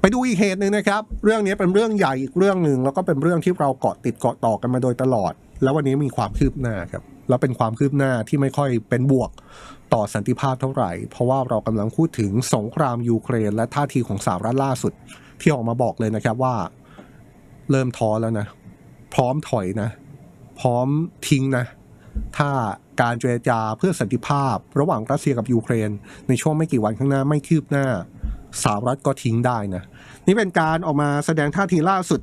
ไปดูอีกเหตุหนึ่งนะครับ เรื่องนี้เป็นเรื่องใหญ่อีกเรื่องหนึ่งแล้วก็เป็นเรื่องที่เราเกาะติดเกาะต่อกันมาโดยตลอด แล้ววันนี้มีความคืบหน้าครับ แล้วเป็นความคืบหน้าที่ไม่ค่อยเป็นบวกต่อสันติภาพเท่าไหร่ เพราะว่าเรากำลังพูดถึงสงครามยูเครน และท่าทีของสหรัฐล่าสุด ที่ออกมาบอกเลยนะครับว่า เริ่มท้อแล้วนะ พร้อมถอยนะ พร้อมทิ้งนะ ถ้าการเจรจาเพื่อสันติภาพ ระหว่างรัสเซียกับยูเครน ในช่วงไม่กี่วันข้างหน้าไม่คืบหน้า สหรัฐก็ทิ้งได้นะ นี่เป็นการออกมาแสดงท่าทีล่าสุด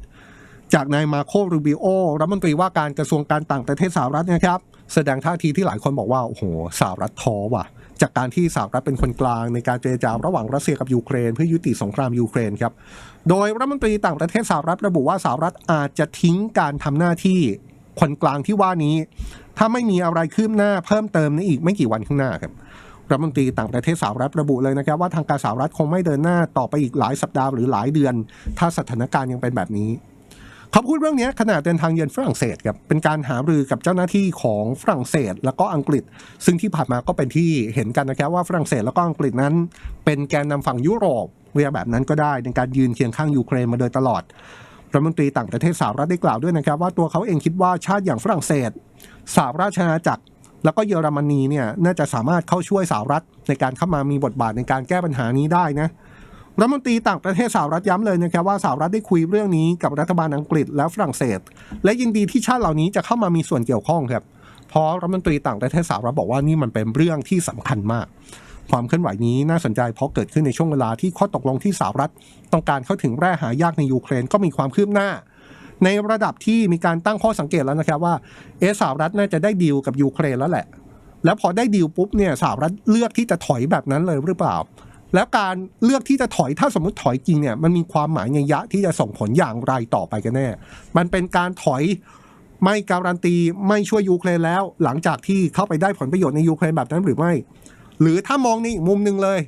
จากนายมาโครูบิโอรัฐมนตรีว่าการกระทรวงการต่างประเทศสหรัฐนะครับ แสดงท่าทีที่หลายคนบอกว่า โอ้โหสหรัฐท้อว่ะ จากการที่สหรัฐเป็นคนกลางในการเจรจาระหว่างรัสเซียกับยูเครน เพื่อยุติสงครามยูเครนครับ โดยรัฐมนตรีต่างประเทศสหรัฐระบุว่าสหรัฐอาจจะทิ้งการทำหน้าที่คนกลางที่ว่านี้ ถ้าไม่มีอะไรคืบหน้าเพิ่มเติมในอีกไม่กี่วันข้างหน้าครับ รัฐมนตรีต่างประเทศสหรัฐระบุเลยนะครับว่าทางการสหรัฐคงไม่เดินหน้าต่อไปอีกหลายสัปดาห์หรือหลายเดือน ถ้าสถานการณ์ยังเป็นแบบนี้เขาพูดเรื่องนี้ขณะเดินทางเยือนฝรั่งเศสครับเป็นการหารือกับเจ้าหน้าที่ของฝรั่งเศส แล้วก็อังกฤษ ซึ่งที่ผ่านมาก็เป็นที่เห็นกันนะครับว่าฝรั่งเศสแล้วก็อังกฤษนั้น เป็นแกนนำฝั่งยุโรปเรียกแบบนั้นก็ได้ในการยืนเคียงข้างยูเครนมาโดยตลอดรัฐมนตรีต่างประเทศสหรัฐได้กล่าวด้วยนะครับว่าตัวเขาเองคิดว่าชาติอย่างฝรั่งเศสสหราชอาณาจักร แล้วก็เยอรมนีเนี่ยน่าจะสามารถเข้าช่วยสหรัฐในการเข้ามามีบทบาทในการแก้ปัญหานี้ได้นะรัฐมนตรีต่างประเทศสหรัฐย้ำเลยนะครับว่าสหรัฐได้คุยเรื่องนี้กับรัฐบาลอังกฤษและฝรั่งเศส และยินดีที่ชาติเหล่านี้จะเข้ามามีส่วนเกี่ยวข้องครับเพราะรัฐมนตรีต่างประเทศสหรัฐบอกว่านี่มันเป็นเรื่องที่สำคัญมาก ความเคลื่อนไหวนี้น่าสนใจเพราะเกิดขึ้นในช่วงเวลาที่ข้อตกลงที่สหรัฐ ต้องการเข้าถึงแร่หายากในยูเครนก็มีความคืบหน้า ในระดับที่มีการตั้งข้อสังเกตแล้วนะครับว่าเอสหรัฐน่าจะได้ดีลกับยูเครนแล้วแหละ แล้วพอได้ดีลปุ๊บเนี่ยสหรัฐเลือกที่จะถอยแบบนั้นเลยหรือเปล่า แล้วการเลือกที่จะถอยถ้าสมมติถอยจริงเนี่ยมันมีความหมายในยะที่จะส่งผลอย่างไรต่อไปกันแน่ มันเป็นการถอยไม่การันตีไม่ช่วยยูเครนแล้ว หลังจากที่เข้าไปได้ผลประโยชน์ในยูเครนแบบนั้นหรือไม่ หรือถ้ามองในอีกมุมหนึ่งเลย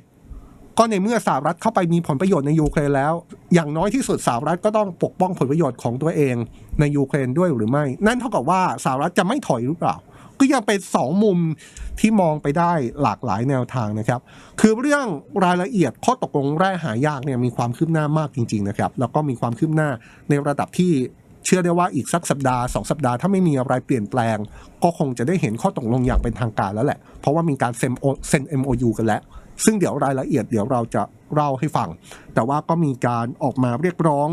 ก็ในเมื่อสหรัฐเข้าไปมีผลประโยชน์ในยูเครนแล้ว อย่างน้อยที่สุดสหรัฐก็ต้องปกป้องผลประโยชน์ของตัวเองในยูเครนด้วยหรือไม่ นั่นเท่ากับว่าสหรัฐจะไม่ถอยหรือเปล่า ก็ยังเป็นสองมุมที่มองไปได้หลากหลายแนวทางนะครับ คือเรื่องรายละเอียดข้อตกลงแร่หายากเนี่ยมีความคืบหน้ามากจริง ๆนะครับ แล้วก็มีความคืบหน้าในระดับที่ เชื่อได้ว่าอีกสักสัปดาห์สองสัปดาห์ถ้าไม่มีอะไรเปลี่ยนแปลง ก็คงจะได้เห็นข้อตกลงอย่างเป็นทางการแล้วแหละ เพราะว่ามีการเซ็นเซ็น MOU กันแล้ว ซึ่งเดี๋ยวรายละเอียดเดี๋ยวเราจะ เล่าให้ฟัง แต่ว่าก็มีการออกมาเรียกร้อง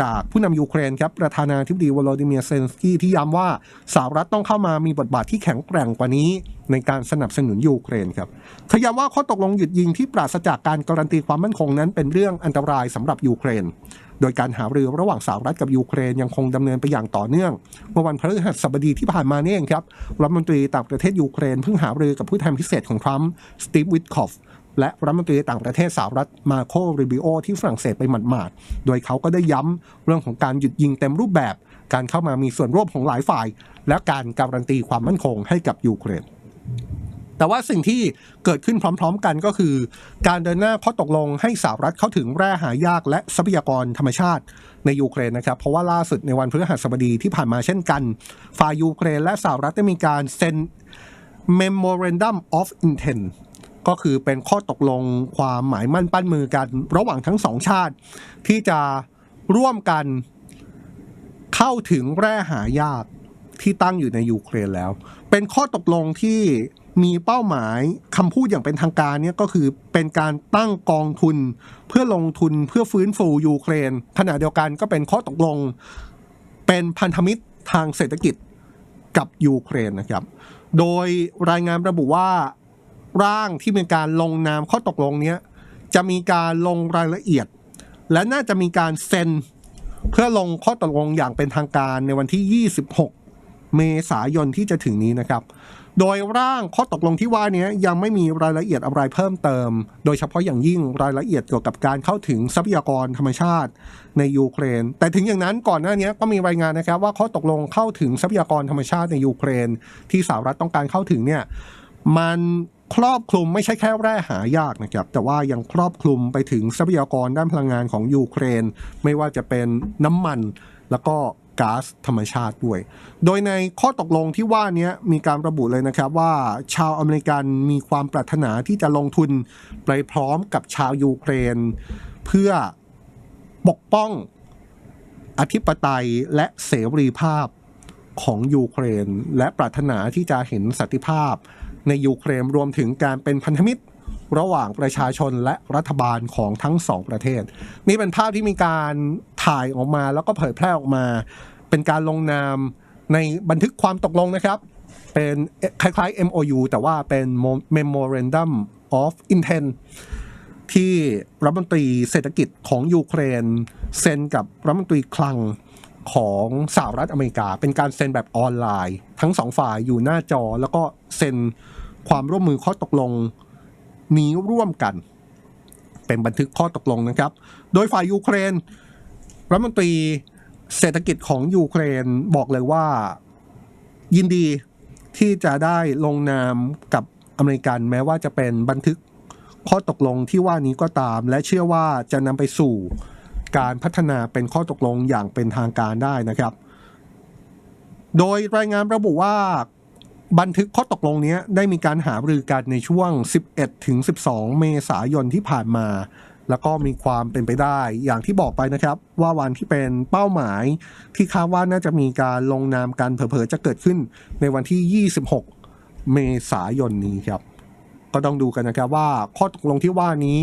จากผู้นำยูเครนครับประธานาธิบดีวโลดิเมียร์เซนสกี้ที่ย้ำว่าสหรัฐต้องเข้ามามีบทบาทที่แข็งแกร่งกว่านี้ในการสนับสนุนยูเครนครับเขาย้ำว่าข้อตกลงหยุดยิงที่ปราศจากการการันตีความมั่นคงนั้นเป็นเรื่องอันตรายสำหรับยูเครน โดยการหารือระหว่างสหรัฐกับยูเครนยังคงดำเนินไปอย่างต่อเนื่อง เมื่อวันพฤหัสบดีที่ผ่านมานี่เองครับ รัฐมนตรีต่างประเทศยูเครนเพิ่งหารือกับผู้แทนพิเศษของทรัมป์สตีฟวิทคอฟ และรัฐมนตรีต่างประเทศสหรัฐมาโคริบิโอที่ฝรั่งเศสไปหมาดๆ โดยเขาก็ได้ย้ำเรื่องของการหยุดยิงเต็มรูปแบบ การเข้ามามีส่วนร่วมของหลายฝ่าย และการการันตีความมั่นคงให้กับยูเครนแต่ว่าสิ่งที่เกิดขึ้นพร้อม ๆ กันก็คือ การเดินหน้าข้อตกลงให้สหรัฐเข้าถึงแร่หายากและทรัพยากรธรรมชาติในยูเครนนะครับ เพราะว่าล่าสุดในวันพฤหัสบดีที่ผ่านมาเช่นกัน ฝ่ายยูเครนและสหรัฐได้มีการเซ็น Memorandum of Intent ก็คือเป็นข้อตกลงความหมายมั่นปั้นมือกัน ระหว่างทั้งสองชาติ ที่จะร่วมกันเข้าถึงแร่หายากที่ตั้งอยู่ในยูเครนแล้ว เป็นข้อตกลงที่มีเป้าหมายคำพูดอย่างเป็นทางการเนี่ยก็คือเป็นการตั้งกองทุนเพื่อลงทุนเพื่อฟื้นฟูยูเครน ขณะเดียวกันก็เป็นข้อตกลง เป็นพันธมิตรทางเศรษฐกิจกับยูเครนนะครับ โดยรายงานระบุว่า ร่างที่เป็นการลงนามข้อตกลงเนี้ยจะมีการลงรายละเอียด และน่าจะมีการเซ็น เพื่อลงข้อตกลงอย่างเป็นทางการในวันที่ 26 เมษายนที่จะถึงนี้นะครับ โดยร่างข้อตกลงที่ว่านี้ยังไม่มีรายละเอียดอะไรเพิ่มเติม โดยเฉพาะอย่างยิ่งรายละเอียดเกี่ยวกับการเข้าถึงทรัพยากรธรรมชาติในยูเครน แต่ถึงอย่างนั้นก่อนหน้านี้ก็มีรายงานนะครับ ว่าข้อตกลงเข้าถึงทรัพยากรธรรมชาติในยูเครน ที่สหรัฐต้องการเข้าถึงเนี่ยมัน ครอบคลุมไม่ใช่แค่แร่หายากนะครับ แต่ว่ายังครอบคลุมไปถึงทรัพยากรด้านพลังงานของยูเครน ไม่ว่าจะเป็นน้ำมันแล้วก็ก๊าซธรรมชาติด้วย โดยในข้อตกลงที่ว่านี้มีการระบุเลยนะครับว่าชาวอเมริกันมีความปรารถนาที่จะลงทุนไปพร้อมกับชาวยูเครน เพื่อปกป้องอธิปไตยและเสรีภาพของยูเครน และปรารถนาที่จะเห็นสันติภาพ ในยูเครนรวมถึงการเป็นพันธมิตรระหว่างประชาชนและรัฐบาลของทั้งสองประเทศ นี่เป็นภาพที่มีการถ่ายออกมาแล้วก็เผยแพร่ออกมา เป็นการลงนามในบันทึกความตกลงนะครับ เป็นคล้ายๆ MOU แต่ว่าเป็น Memorandum of Intent ที่รัฐมนตรีเศรษฐกิจของยูเครนเซ็นกับรัฐมนตรีคลังของสหรัฐอเมริกา เป็นการเซ็นแบบออนไลน์ ทั้งสองฝ่ายอยู่หน้าจอแล้วก็เซ็น ความร่วมมือข้อตกลงนี้ร่วมกัน เป็นบันทึกข้อตกลงนะครับ โดยฝ่ายยูเครนรัฐมนตรีเศรษฐกิจของยูเครนบอกเลยว่ายินดีที่จะได้ลงนามกับอเมริกันแม้ว่าจะเป็นบันทึกข้อตกลงที่ว่านี้ก็ตาม และเชื่อว่าจะนำไปสู่การพัฒนาเป็นข้อตกลงอย่างเป็นทางการได้นะครับ โดยรายงานระบุว่า บันทึกข้อตกลงนี้ได้มีการหารือกันในช่วง 11 ถึง 12 เมษายนที่ผ่านมา แล้วก็มีความเป็นไปได้อย่างที่บอกไปนะครับ ว่าวันที่เป็นเป้าหมายที่คาดว่าน่าจะมีการลงนามกันเผลอๆจะเกิดขึ้นในวันที่ 26 เมษายนนี้ครับ ก็ต้องดูกันนะครับว่าข้อตกลงที่ว่านี้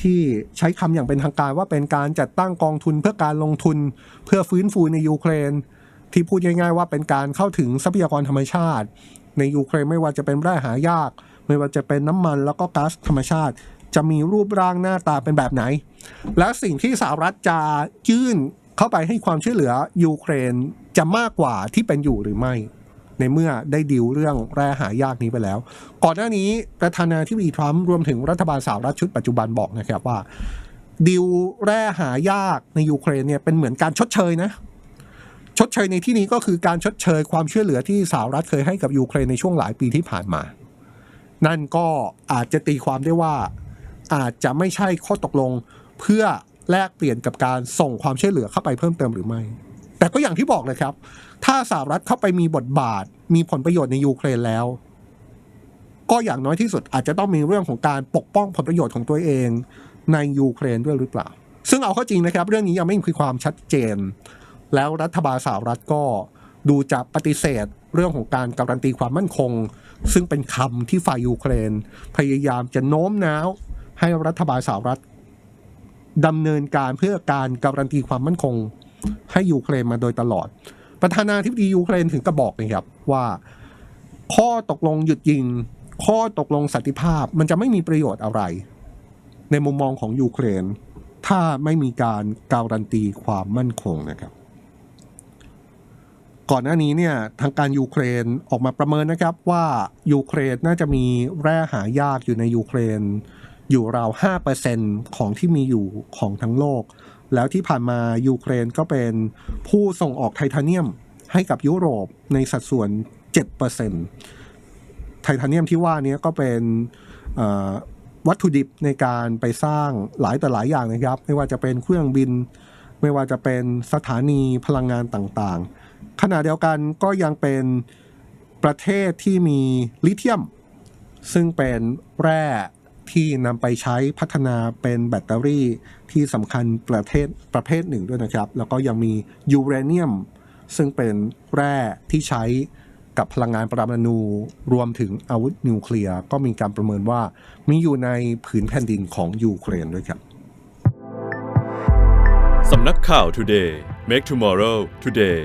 ที่ใช้คำอย่างเป็นทางการว่าเป็นการจัดตั้งกองทุนเพื่อการลงทุนเพื่อฟื้นฟูในยูเครน ที่พูดง่ายๆว่าเป็นการเข้าถึงทรัพยากรธรรมชาติ ในยูเครนไม่ว่าจะเป็นแร่หายาก ไม่ว่าจะเป็นน้ำมันแล้วก็ก๊าซธรรมชาติ จะมีรูปร่างหน้าตาเป็นแบบไหน และสิ่งที่สหรัฐจะยื่นเข้าไปให้ความช่วยเหลือยูเครนจะมากกว่าที่เป็นอยู่หรือไม่ ในเมื่อได้ดิวเรื่องแร่หายากนี้ไปแล้ว ก่อนหน้านี้ประธานาธิบดีทรัมป์รวมถึงรัฐบาลสหรัฐชุดปัจจุบันบอกนะครับว่าดิวแร่หายากในยูเครนเนี่ยเป็นเหมือนการชดเชยนะ ชดเชยในที่นี้ก็คือการชดเชยความช่วยเหลือที่สหรัฐเคยให้กับยูเครนในช่วงหลายปีที่ผ่านมา นั่นก็อาจจะตีความได้ว่าอาจจะไม่ใช่ข้อตกลงเพื่อแลกเปลี่ยนกับการส่งความช่วยเหลือเข้าไปเพิ่มเติมหรือไม่ แต่ก็อย่างที่บอกเลยครับ ถ้าสหรัฐเข้าไปมีบทบาท มีผลประโยชน์ในยูเครนแล้ว ก็อย่างน้อยที่สุดอาจจะต้องมีเรื่องของการปกป้องผลประโยชน์ของตัวเองในยูเครนด้วยหรือเปล่า ซึ่งเอาเข้าจริงนะครับ เรื่องนี้ยังไม่มีความชัดเจน แล้วรัฐบาลสหรัฐก็ดูจะปฏิเสธเรื่องของการการันตีความมั่นคง ซึ่งเป็นคำที่ฝ่ายยูเครน พยายามจะโน้มน้าวให้รัฐบาลสหรัฐดำเนินการเพื่อการการันตีความมั่นคง ให้ยูเครนมาโดยตลอด ประธานาธิบดียูเครนถึงกระบอกเลยครับว่า ข้อตกลงหยุดยิง ข้อตกลงสันติภาพมันจะไม่มีประโยชน์อะไร ในมุมมองของยูเครน ถ้าไม่มีการการันตีความมั่นคงนะครับ ก่อนหน้านี้เนี่ยทางการยูเครนออกมาประเมินนะครับว่ายูเครนน่าจะมีแร่หายากอยู่ในยูเครน อยู่ราว5%ของที่มีอยู่ของทั้งโลก แล้วที่ผ่านมายูเครนก็เป็นผู้ส่งออกไทเทเนียมให้กับยุโรปในสัดส่วน 7%ไทเทเนียมที่ว่านี้ก็เป็นวัตถุดิบในการไปสร้างหลายแต่หลายอย่างนะครับ ไม่ว่าจะเป็นเครื่องบิน ไม่ว่าจะเป็นสถานีพลังงานต่างๆ ขณะเดียวกันก็ยังเป็นประเทศที่มีลิเธียม ซึ่งเป็นแร่ที่นำไปใช้พัฒนาเป็นแบตเตอรี่ที่สำคัญประเทศประเภทหนึ่งด้วยนะครับ แล้วก็ยังมียูเรเนียม ซึ่งเป็นแร่ที่ใช้กับพลังงานปรมาณูรวมถึงอาวุธนิวเคลียร์ก็มีการประเมินว่ามีอยู่ในผืนแผ่นดินของยูเครนด้วยครับสำนักข่าว Today Make Tomorrow Today